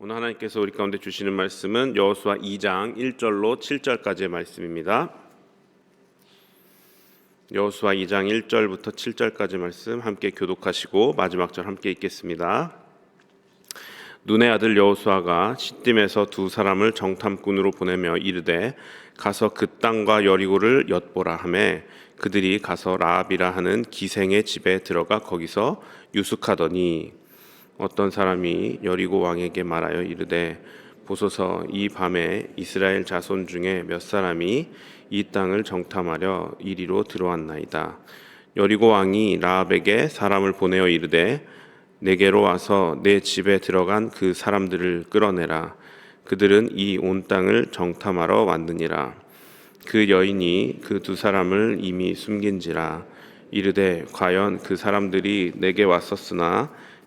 오늘 하나님께서 우리 가운데 주시는 말씀은 여호수아 2장 1절로 7절까지의 말씀입니다. 여호수아 2장 1절부터 7절까지 말씀 함께 교독하시고 마지막 절 함께 읽겠습니다. 눈의 아들 여호수아가 시딤에서 두 사람을 정탐꾼으로 보내며 이르되 가서 그 땅과 여리고를 엿보라 하매 그들이 가서 라합이라 하는 기생의 집에 들어가 거기서 유숙하더니 어떤 사람이 여리고 왕에게 말하여 이르되 보소서 이 밤에 이스라엘 자손 중에 몇 사람이 이 땅을 정탐하려 이리로 들어왔나이다. 여리고 왕이 라합에게 사람을 보내어 이르되 내게로 와서 내 집에 들어간 그 사람들을 끌어내라. 그들은 이 온 땅을 정탐하러 왔느니라. 그 여인이 그 두 사람을 이미 숨긴지라. 이르되 과연 그 사람들이 내게 왔었으나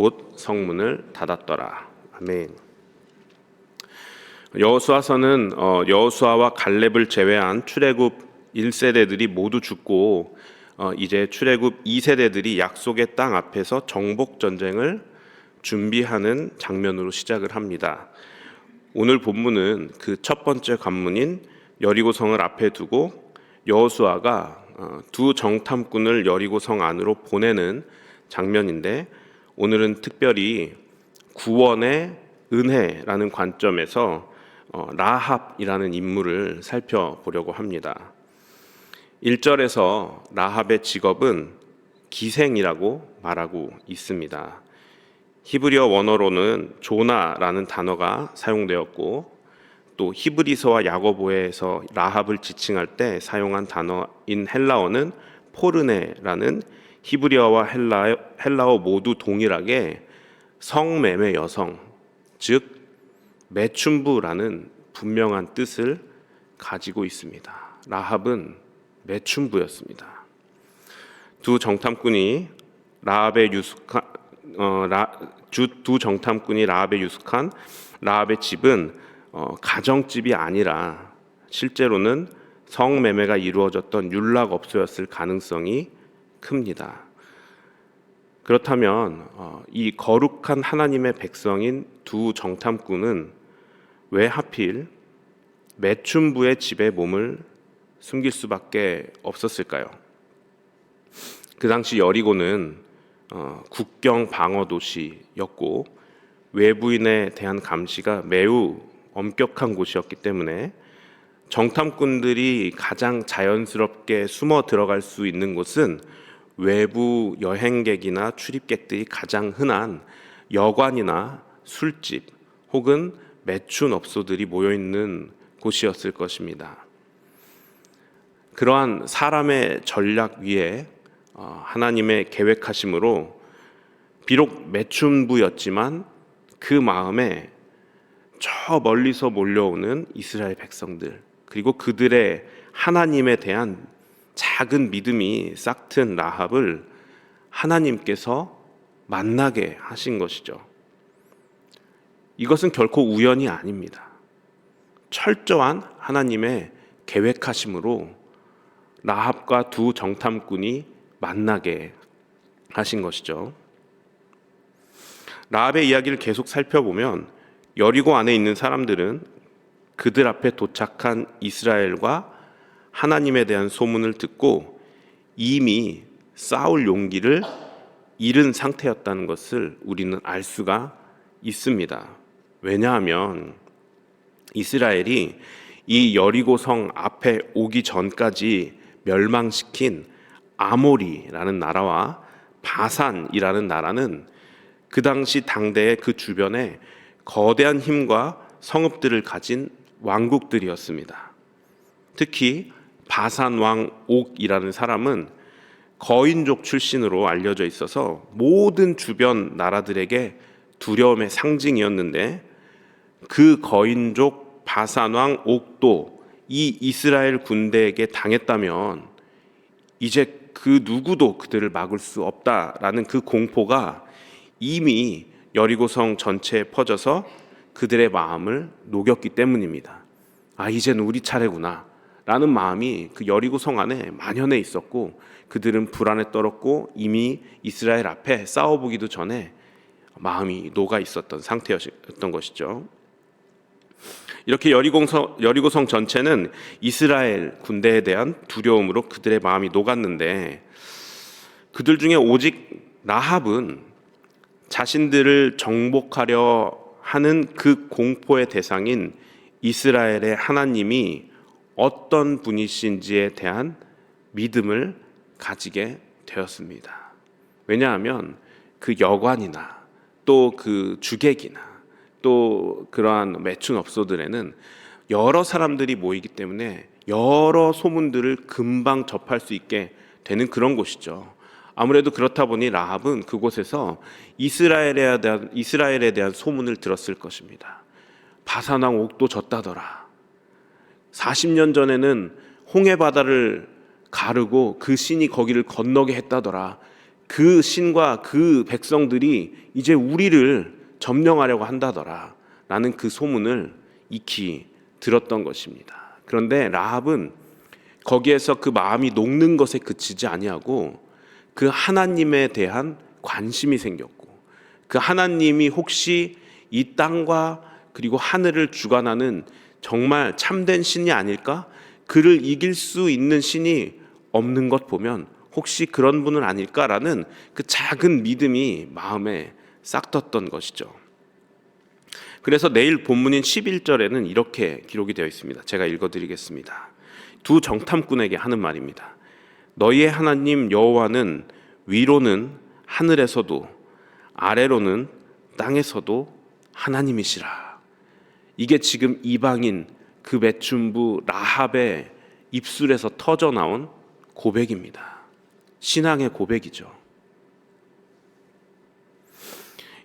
곧 성문을 닫았더라. 아멘. 여호수아서는 어, 여호수아와 갈렙을 제외한 출애굽 1세대들이 모두 죽고 어, 이제 출애굽 2세대들이 약속의 땅 앞에서 정복 전쟁을 준비하는 장면으로 시작을 합니다. 오늘 본문은 그 첫 번째 관문인 여리고성을 앞에 두고 여호수아가 어, 두 정탐꾼을 여리고성 안으로 보내는 장면인데 오늘은 특별히 구원의 은혜라는 관점에서 어, 라합이라는 인물을 살펴보려고 합니다. 1절에서 라합의 직업은 기생이라고 말하고 있습니다. 히브리어 원어로는 조나라는 단어가 사용되었고 또 히브리서와 야고보에서 라합을 지칭할 때 사용한 단어인 헬라어는 포르네라는 히브리어와 헬라, 헬라어 모두 동일하게 성매매 여성, 즉 매춘부라는 분명한 뜻을 가지고 있습니다. 라합은 매춘부였습니다. 두 정탐꾼이 라합의 유숙한 어, 라, 주, 두 정탐꾼이 라합의 유숙한 라합의 집은 어, 가정집이 아니라 실제로는 성매매가 이루어졌던 윤락업소였을 가능성이 큽니다. 그렇다면 어, 이 거룩한 하나님의 백성인 두 정탐꾼은 왜 하필 매춘부의 집에 몸을 숨길 수밖에 없었을까요? 그 당시 여리고는 어, 국경 방어 도시였고 외부인에 대한 감시가 매우 엄격한 곳이었기 때문에 정탐꾼들이 가장 자연스럽게 숨어 들어갈 수 있는 곳은 외부 여행객이나 출입객들이 가장 흔한 여관이나 술집 혹은 매춘 업소들이 모여 있는 곳이었을 것입니다. 그러한 사람의 전략 위에 어, 하나님의 계획하심으로 비록 매춘부였지만 그 마음에 저 멀리서 몰려오는 이스라엘 백성들 그리고 그들의 하나님에 대한 작은 믿음이 싹튼 라합을 하나님께서 만나게 하신 것이죠. 이것은 결코 우연이 아닙니다. 철저한 하나님의 계획하심으로 라합과 두 정탐꾼이 만나게 하신 것이죠. 라합의 이야기를 계속 살펴보면 여리고 안에 있는 사람들은 그들 앞에 도착한 이스라엘과 하나님에 대한 소문을 듣고 이미 싸울 용기를 잃은 상태였다는 것을 우리는 알 수가 있습니다. 왜냐하면 이스라엘이 이 여리고 성 앞에 오기 전까지 멸망시킨 아모리라는 나라와 바산이라는 나라는 그 당시 당대의 그 주변에 거대한 힘과 성읍들을 가진 왕국들이었습니다. 특히 바산 왕 옥이라는 사람은 거인족 출신으로 알려져 있어서 모든 주변 나라들에게 두려움의 상징이었는데 그 거인족 바산 왕 옥도 이 이스라엘 군대에게 당했다면 이제 그 누구도 그들을 막을 수 없다라는 그 공포가 이미 여리고성 전체에 퍼져서 그들의 마음을 녹였기 때문입니다. 아, 이제는 우리 차례구나. 라는 마음이 그 여리고 성 안에 만연해 있었고 그들은 불안에 떨었고 이미 이스라엘 앞에 싸워보기도 전에 마음이 녹아 있었던 상태였던 것이죠. 이렇게 여리고성, 여리고성 전체는 이스라엘 군대에 대한 두려움으로 그들의 마음이 녹았는데 그들 중에 오직 라합은 자신들을 정복하려 하는 그 공포의 대상인 이스라엘의 하나님이 어떤 분이신지에 대한 믿음을 가지게 되었습니다. 왜냐하면 그 여관이나 또 그 주객이나 또 그러한 매춘업소들에는 여러 사람들이 모이기 때문에 여러 소문들을 금방 접할 수 있게 되는 그런 곳이죠. 아무래도 그렇다 보니 라합은 그곳에서 이스라엘에 대한 이스라엘에 대한 소문을 들었을 것입니다. 바산왕 옥도 졌다더라. 40년 전에는 홍해 바다를 가르고 그 신이 거기를 건너게 했다더라. 그 신과 그 백성들이 이제 우리를 점령하려고 한다더라. 라는 그 소문을 익히 들었던 것입니다. 그런데 라합은 거기에서 그 마음이 녹는 것에 그치지 아니하고 그 하나님에 대한 관심이 생겼고 그 하나님이 혹시 이 땅과 그리고 하늘을 주관하는 정말 참된 신이 아닐까? 그를 이길 수 있는 신이 없는 것 보면 혹시 그런 분은 아닐까라는 그 작은 믿음이 마음에 싹 텄던 것이죠. 그래서 내일 본문인 11절에는 이렇게 기록이 되어 있습니다. 제가 읽어 드리겠습니다. 두 정탐꾼에게 하는 말입니다. 너희의 하나님 여호와는 위로는 하늘에서도 아래로는 땅에서도 하나님이시라. 이게 지금 이방인 그 매춘부 라합의 입술에서 터져 나온 고백입니다. 신앙의 고백이죠.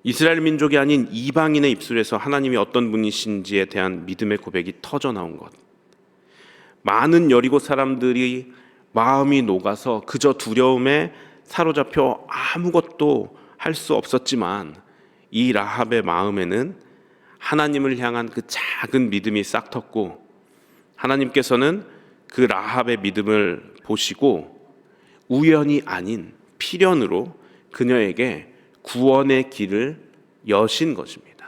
이스라엘 민족이 아닌 이방인의 입술에서 하나님이 어떤 분이신지에 대한 믿음의 고백이 터져 나온 것. 많은 여리고 사람들이 마음이 녹아서 그저 두려움에 사로잡혀 아무것도 할 수 없었지만 이 라합의 마음에는 하나님을 향한 그 작은 믿음이 싹 텄고 하나님께서는 그 라합의 믿음을 보시고 우연이 아닌 필연으로 그녀에게 구원의 길을 여신 것입니다.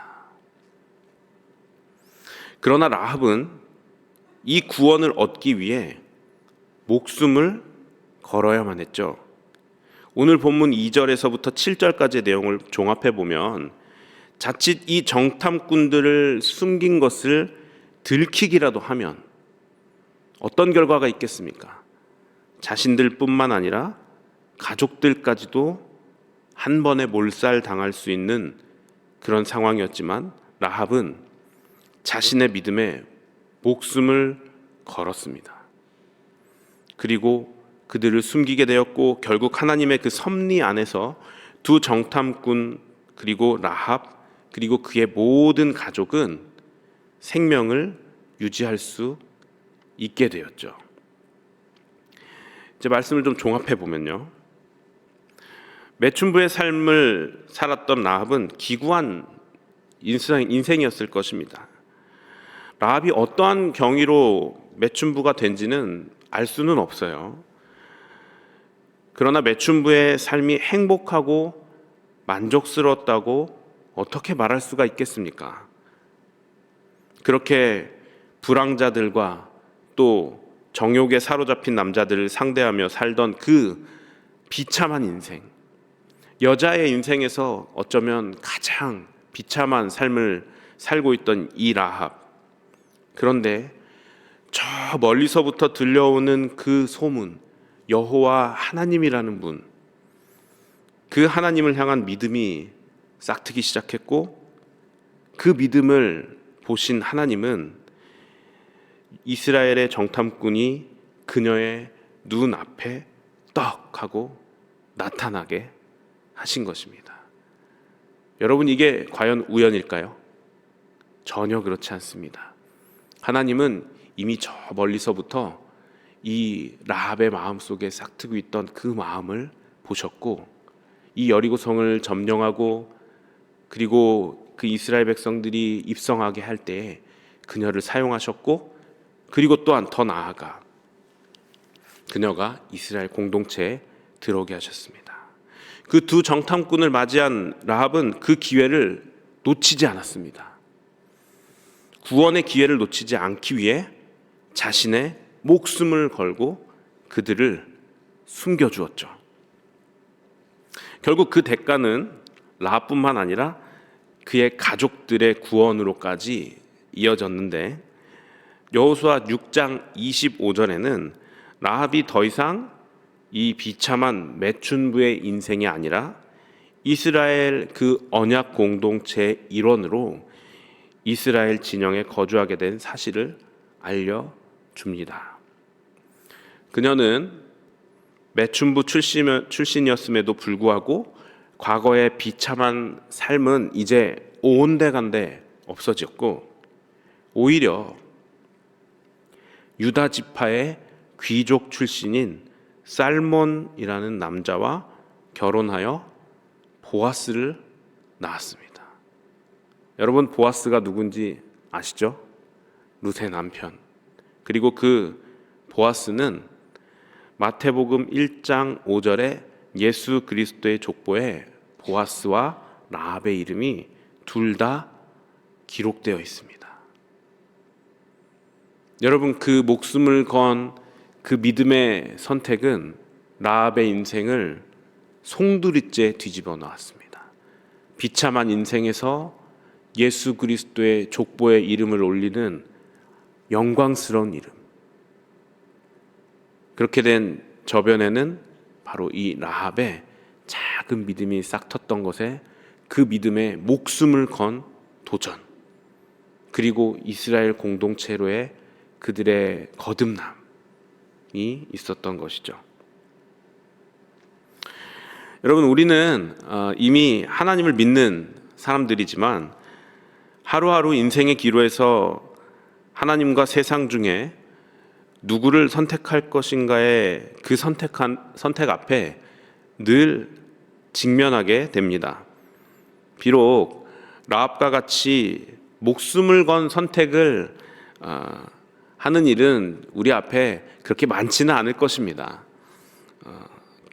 그러나 라합은 이 구원을 얻기 위해 목숨을 걸어야만 했죠. 오늘 본문 2절에서부터 7절까지의 내용을 종합해 보면 자칫 이 정탐꾼들을 숨긴 것을 들키기라도 하면 어떤 결과가 있겠습니까? 자신들뿐만 아니라 가족들까지도 한 번에 몰살 당할 수 있는 그런 상황이었지만 라합은 자신의 믿음에 목숨을 걸었습니다. 그리고 그들을 숨기게 되었고 결국 하나님의 그 섭리 안에서 두 정탐꾼 그리고 라합 그리고 그의 모든 가족은 생명을 유지할 수 있게 되었죠. 이제 말씀을 좀 종합해 보면요. 매춘부의 삶을 살았던 라합은 기구한 인생, 인생이었을 것입니다. 라합이 어떠한 경위로 매춘부가 된지는 알 수는 없어요. 그러나 매춘부의 삶이 행복하고 만족스러웠다고 어떻게 말할 수가 있겠습니까? 그렇게 불황자들과 또 정욕에 사로잡힌 남자들을 상대하며 살던 그 비참한 인생. 여자의 인생에서 어쩌면 가장 비참한 삶을 살고 있던 이 라합. 그런데 저 멀리서부터 들려오는 그 소문, 여호와 하나님이라는 분, 그 하나님을 향한 믿음이 싹트기 시작했고, 그 믿음을 보신 하나님은 이스라엘의 정탐꾼이 그녀의 눈 앞에 떡 하고 나타나게 하신 것입니다. 여러분, 이게 과연 우연일까요? 전혀 그렇지 않습니다. 하나님은 이미 저 멀리서부터 이 라합의 마음 속에 싹트고 있던 그 마음을 보셨고 이 여리고성을 점령하고 그리고 그 이스라엘 백성들이 입성하게 할 때에 그녀를 사용하셨고 그리고 또한 더 나아가 그녀가 이스라엘 공동체에 들어오게 하셨습니다. 그 두 정탐꾼을 맞이한 라합은 그 기회를 놓치지 않았습니다. 구원의 기회를 놓치지 않기 위해 자신의 목숨을 걸고 그들을 숨겨 주었죠. 결국 그 대가는 라합뿐만 아니라 그의 가족들의 구원으로까지 이어졌는데 여호수아 6장 25절에는 라합이 더 이상 이 비참한 매춘부의 인생이 아니라 이스라엘 그 언약 공동체의 일원으로 이스라엘 진영에 거주하게 된 사실을 알려 줍니다. 그녀는 매춘부 출신, 출신이었음에도 불구하고 과거의 비참한 삶은 이제 온데간데 없어졌고 오히려 유다 지파의 귀족 출신인 살몬이라는 남자와 결혼하여 보아스를 낳았습니다. 여러분 보아스가 누군지 아시죠? 루세 남편. 그리고 그 보아스는 마태복음 1장 5절에 예수 그리스도의 족보에 보아스와 라합의 이름이 둘 다 기록되어 있습니다. 여러분 그 목숨을 건 그 믿음의 선택은 라합의 인생을 송두리째 뒤집어 놓았습니다. 비참한 인생에서 예수 그리스도의 족보에 이름을 올리는 영광스러운 이름. 그렇게 된 저변에는 바로 이 라합의 작은 믿음이 싹 텄던 것에 그 믿음에 목숨을 건 도전. 그리고 이스라엘 공동체로의 그들의 거듭남이 있었던 것이죠. 여러분 우리는 어, 이미 하나님을 믿는 사람들이지만 하루하루 인생의 기로에서 하나님과 세상 중에 누구를 선택할 것인가의 그 선택한 선택 앞에 늘 직면하게 됩니다. 비록 라합과 같이 목숨을 건 선택을 어, 하는 일은 우리 앞에 그렇게 많지는 않을 것입니다. 어,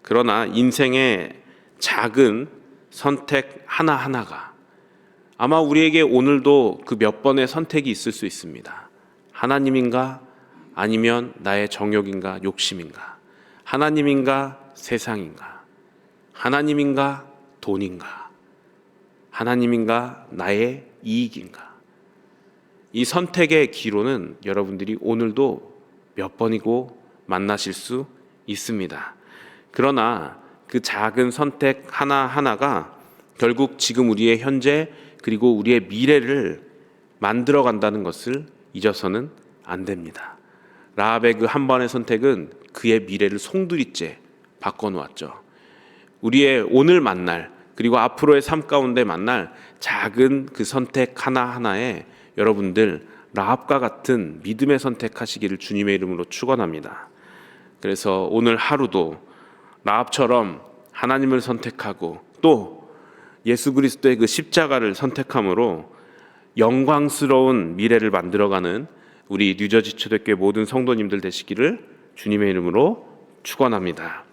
그러나 인생의 작은 선택 하나 하나가 아마 우리에게 오늘도 그 몇 번의 선택이 있을 수 있습니다. 하나님인가 아니면 나의 정욕인가 욕심인가 하나님인가 세상인가 하나님인가 돈인가 하나님인가 나의 이익인가 이 선택의 기로는 여러분들이 오늘도 몇 번이고 만나실 수 있습니다. 그러나 그 작은 선택 하나하나가 결국 지금 우리의 현재 그리고 우리의 미래를 만들어 간다는 것을 잊어서는 안 됩니다. 라합의 그 한 번의 선택은 그의 미래를 송두리째 바꿔 놓았죠. 우리의 오늘 만날 그리고 앞으로의 삶 가운데 만날 작은 그 선택 하나하나에 여러분들 라합과 같은 믿음의 선택하시기를 주님의 이름으로 축원합니다. 그래서 오늘 하루도 라합처럼 하나님을 선택하고 또 예수 그리스도의 그 십자가를 선택함으로 영광스러운 미래를 만들어가는 우리 뉴저지 초대교회 모든 성도님들 되시기를 주님의 이름으로 축원합니다.